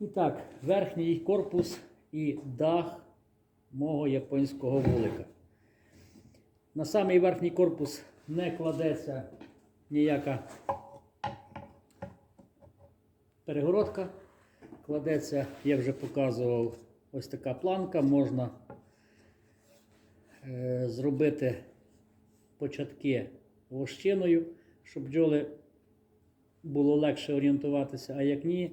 І так, верхній корпус і дах мого японського вулика. На самий верхній корпус не кладеться ніяка перегородка. Кладеться, я вже показував, ось така планка. Можна е, зробити початки вощиною, щоб бджоли було легше орієнтуватися, а як ні,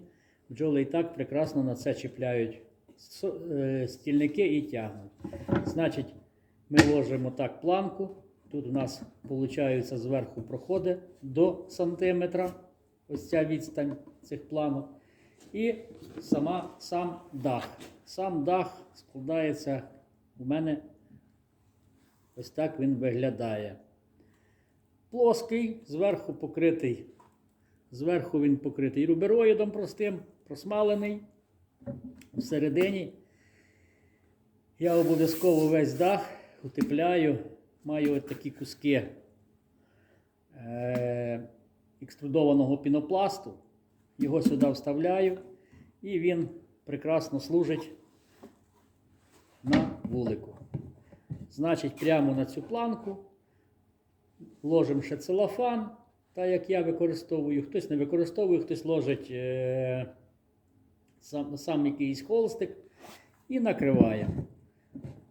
бджоли і так прекрасно на це чіпляють е, стільники і тягнуть. Значить, ми ложимо так планку. Тут у нас виходить зверху проходить до сантиметра. Ось ця відстань цих планок. І сама, сам дах. Сам дах складається у мене ось так він виглядає. Плоский, зверху покритий. Зверху він покритий рубероїдом простим, просмалений. Всередині я обов'язково весь дах утепляю, маю от такі куски е- екструдованого пінопласту. Його сюди вставляю, і він прекрасно служить на вулику. Значить, прямо на цю планку ложимо ще целофан, так як я використовую. Хтось не використовує, хтось ложить е- сам, сам якийсь холстик і накриває.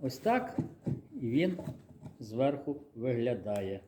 Ось так і він зверху виглядає.